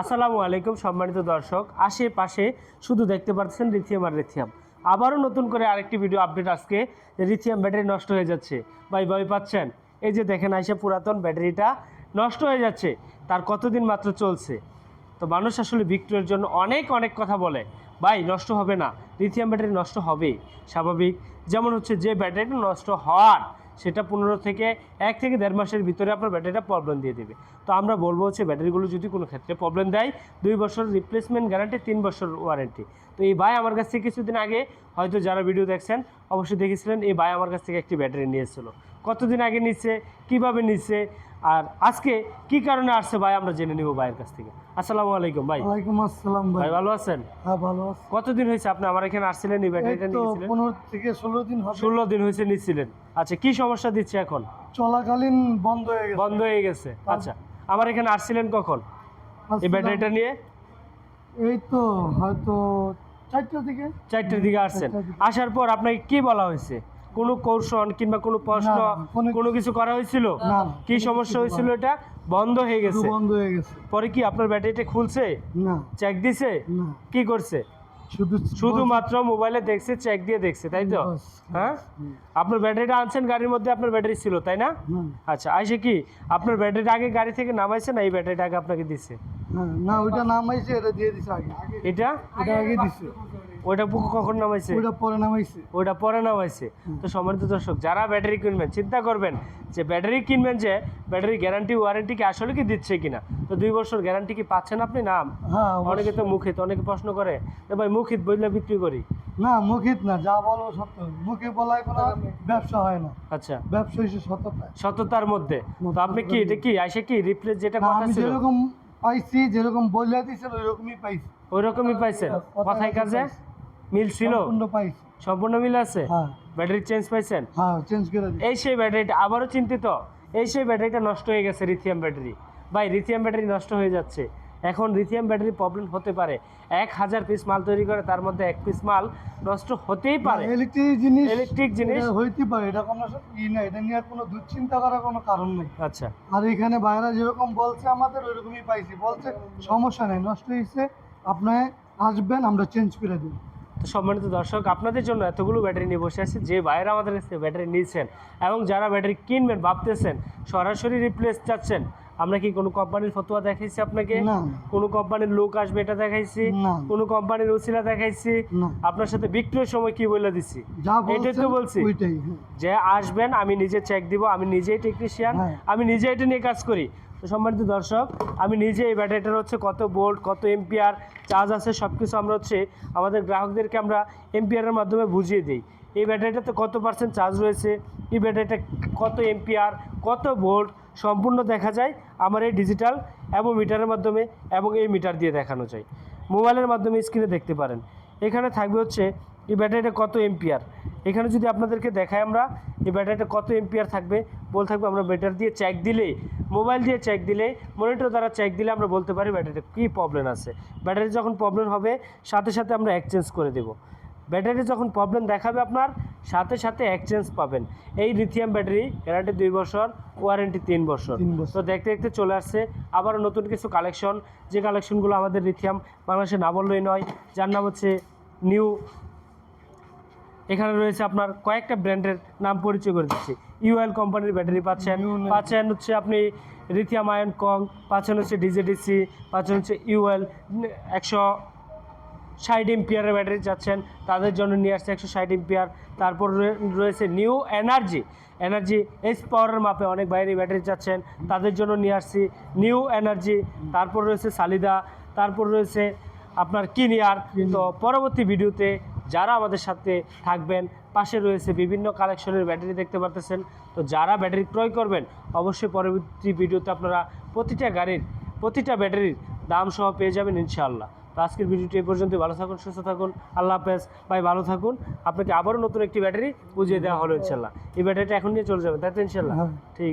আসসালামু আলাইকুম সম্মানিত দর্শক। আশেপাশে শুধু দেখতে পাচ্ছেন লিথিয়াম আর লিথিয়াম আবারও নতুন করে আরেকটি ভিডিও আপডেট আজকে। যে লিথিয়াম ব্যাটারি নষ্ট হয়ে যাচ্ছে। ভাই, ভয় পাচ্ছেন? এই যে দেখেন আইসা পুরাতন ব্যাটারিটা নষ্ট হয়ে যাচ্ছে। তার কতদিন মাত্র চলছে? তো মানুষ আসলে বিক্রয়ের জন্য অনেক অনেক কথা বলে। ভাই, নষ্ট হবে না। লিথিয়াম ব্যাটারি নষ্ট হবে স্বাভাবিক। যেমন হচ্ছে যে ব্যাটারিটা নষ্ট হওয়ার সেটা পনেরো থেকে এক থেকে দেড় মাসের ভিতরে আপনার ব্যাটারিটা প্রবলেম দিয়ে দেবে। তো আমরা বলব হচ্ছে ব্যাটারিগুলো যদি কোনো ক্ষেত্রে প্রবলেম দেয়, দুই বছর রিপ্লেসমেন্ট গ্যারান্টি তিন বছর ওয়ারেন্টি তো এই ভাই আমার কাছ থেকে কিছুদিন আগে, হয়তো যারা ভিডিও দেখছেন, অবশ্যই দেখেছিলেন, এই ভাই আমার কাছ থেকে একটি ব্যাটারি নিয়েছিল। কতদিন আগে নিচ্ছে? কীভাবে নিচ্ছে? আর আজকে কি কারণে আসছে ভাই? আমরা জেনে নিব ভাইয়ের কাছ থেকে। আসসালামু আলাইকুম ভাই। ওয়ালাইকুম আসসালাম ভাই। ভালো আছেন? হ্যাঁ ভালো আছি। কতদিন হয়েছে? আপনি আমার এখানে আসছিলেন এই ব্যাটারিটা নিয়েছিলেন? পনেরো থেকে ষোলো দিন হবে। ষোলো দিন হয়েছে নিচ্ছিলেন। আচ্ছা কি সমস্যা দিচ্ছে এখন? চলাকালীন বন্ধ হয়ে গেছে। বন্ধ হয়ে গেছে। আচ্ছা আমার এখানে আসছিলেন কখন? এই ব্যাটারিটা নিয়ে? এই তো হয়তো চারটা থেকে চারটের দিকে আসছেন। আসার পর আপনাকে কি বলা হয়েছে? কোনো কৌশল কিংবা কোনো প্রশ্ন কোনো- কিছু করা হয়েছিল? কি সমস্যা হয়েছিল এটা? বন্ধ হয়ে গেছে। বন্ধ হয়ে গেছে। পরে কি আপনার ব্যাটারিটা খুলছে? না। চেক দিছে? কি করছে? শুধু শুধুমাত্র মোবাইলে দেখছে চেক দিয়ে দেখছে তাই তো? হ্যাঁ? আপনার ব্যাটারিটা আনছেন গাড়ির মধ্যে আপনার ব্যাটারি ছিল তাই না? আচ্ছা আইসে কি? আপনার ব্যাটারিটা আগে গাড়ি থেকে নামাইছে না এই ব্যাটারিটা আগে আপনাকে দিছে? হ্যাঁ, না ওইটা নামাইছে এটা দিয়ে দিছে আগে। এটা? এটা আগে দিছে। ওইটা পুকো কখন নামাইছে? ওইটা পরে নামাইছে। ওইটা পরে নামাইছে। তো সম্মানিত দর্শক যারা ব্যাটারি কিনবেন চিন্তা করবেন যে ব্যাটারি কিনবেন যে ব্যাটারি গ্যারান্টি ওয়ারেন্টি কি আসলে কি দিচ্ছে কিনা? তো দুই বছর গ্যারান্টি কি পাচ্ছেন আপনি? না। হ্যাঁ অনেকে তো মুখিত অনেকে প্রশ্ন করে ভাই মুখিত বইলে বিক্রি করি? না মুখিত না যা বলো সত্য। মুখে বলায় কোনো ব্যবসা হয় না। আচ্ছা। ব্যবসা হচ্ছে সততা। সততার মধ্যে। তো আপনি কি এটা কি আইসে কি রিপ্লেস যেটা কথা ছিল? যেরকম পাইছি যেরকম বলে দিয়েছিল ওই রকমই পাইছি। ওই রকমই পাইছেন কথায় কথায় কাজে। মিল ছিল? সম্পূর্ণ পাইছি। সম্পূর্ণ মিল আছে? হ্যাঁ। ব্যাটারি চেঞ্জ পাইছেন? হ্যাঁ চেঞ্জ করে দিই এই সেই ব্যাটারিটা আবারও চিন্তিত এই সেই ব্যাটারিটা নষ্ট হয়ে গেছে রিথিয়াম ব্যাটারি। ভাই লিথিয়াম ব্যাটারি নষ্ট হয়ে যাচ্ছে। এখন রিথিয়াম ব্যাটারি প্রবলেম হতে পারে। এক হাজার পিস মাল তৈরি করে তার মধ্যে এক পিস মাল নষ্ট হতেই পারে। ইলেকট্রিক জিনিস Electric জিনিস। হইতে পারে এটা কোনো ই না এটা নিয়ে আর কোনো দুশ্চিন্তা করার কোনো কারণ নেই। আচ্ছা। আর এখানে বাইরে যেরকম বলছে আমাদের ওইরকমই পাইছি। বলছে সমস্যা নেই নষ্ট হয়েছে আপনি আসবেন আমরা চেঞ্জ করে দিই তো সম্মানিত দর্শক আপনাদের জন্য এতগুলো ব্যাটারি নিয়ে বসে আছে। যে বাইরে আমাদের কাছে ব্যাটারি নিয়েছেন এবং যারা ব্যাটারি কিনবেন ভাবতেছেন সরাসরি রিপ্লেস চাচ্ছেন আমরা কি কোনো কোম্পানির ফতোয়া দেখাইছি আপনাকে? কোনো কোম্পানির লোক আসবে এটা দেখাইছি। কোনো কোম্পানির উচিলা দেখাইছি? আপনার সাথে বিক্রয়ের সময় কি বলে দিছি? এটাই তো বলছি। হ্যাঁ। যে আসবেন আমি নিজে চেক দিব আমি নিজেই টেকনিশিয়ান হ্যাঁ। আমি নিজে এটা নিয়ে কাজ করি। তো সম্মানিত দর্শক, আমি নিজে এই ব্যাটারিটার হচ্ছে কত ভোল্ট কত এম্পিয়ার চার্জ আছে সব কিছু আমরা হচ্ছে আমাদের গ্রাহকদেরকে আমরা এম্পিয়ারের মাধ্যমে বুঝিয়ে দিই। এই ব্যাটারিটাতে কত পার্সেন্ট চার্জ রয়েছে, এই ব্যাটারিটা কত এম্পিয়ার কত ভোল্ট সম্পূর্ণ দেখা যায় আমার এই ডিজিটাল এবং মিটারের মাধ্যমে এবং এই মিটার দিয়ে দেখানো যায়। মোবাইলের মাধ্যমে স্ক্রিনে দেখতে পারেন। এখানে থাকবে হচ্ছে এই ব্যাটারিটা কত এম্পিয়ার এখানে যদি আপনাদেরকে দেখায় আমরা এই ব্যাটারিটা কত এম্পিয়ার থাকবে? বল থাকবে আমরা ব্যাটারি দিয়ে চেক দিলে মোবাইল দিয়ে চেক দিলে মনিটর দ্বারা চেক দিলে আমরা বলতে পারি ব্যাটারিটা কী প্রবলেম আছে। ব্যাটারি যখন প্রবলেম হবে সাথে সাথে আমরা এক্সচেঞ্জ করে দেব। ব্যাটারি যখন প্রবলেম দেখাবে আপনার সাথে সাথে এক্সচেঞ্জ পাবেন। এই লিথিয়াম ব্যাটারি গ্যারান্টি দুই বছর ওয়ারেন্টি তিন বছর। তো দেখতে দেখতে চলে আসছে। আবারও নতুন কিছু কালেকশন যে কালেকশনগুলো আমাদের লিথিয়াম বাংলাদেশে না বললেই নয় যার নাম হচ্ছে নিউ এখানে রয়েছে আপনার কয়েকটা ব্র্যান্ডের নাম পরিচয় করে দিচ্ছি। ইউএল কোম্পানির ব্যাটারি পাচ্ছেন পাচ্ছেন হচ্ছে আপনি লিথিয়াম আয়ন কং পাচ্ছেন হচ্ছে ডিজেডিসি পাচ্ছেন হচ্ছে ইউএল একশো ষাট এম্পিয়ারের ব্যাটারি চাচ্ছেন তাদের জন্য নিয়ে আসছে একশো ষাট এম্পিয়ার তারপর রয়েছে নিউ এনার্জি এনার্জি এস পাওয়ারের মাপে অনেক বাইরে ব্যাটারি চাচ্ছেন তাদের জন্য নিয়ে আসছি নিউ এনার্জি তারপর রয়েছে সালিদা তারপর রয়েছে আপনার কিনিয়ার তো পরবর্তী ভিডিওতে যারা আমাদের সাথে থাকবেন পাশে রয়েছে বিভিন্ন কালেকশনের ব্যাটারি দেখতে পারতেছেন তো যারা ব্যাটারি ক্রয় করবেন অবশ্যই পরবর্তী ভিডিওতে আপনারা প্রতিটা গাড়ির প্রতিটা ব্যাটারির দাম সহ পেয়ে যাবেন ইনশাআল্লাহ। তো আজকের ভিডিওটি এই পর্যন্ত ভালো থাকুন সুস্থ থাকুন আল্লাহ হাফেজ ভাই ভালো থাকুন। আপনাকে আবারও নতুন একটি ব্যাটারি বুঝিয়ে দেওয়া হলো ইনশাল্লাহ এই ব্যাটারিটা এখন নিয়ে চলে যাবেন তাই তো ইনশাল্লাহ হ্যাঁ। ঠিক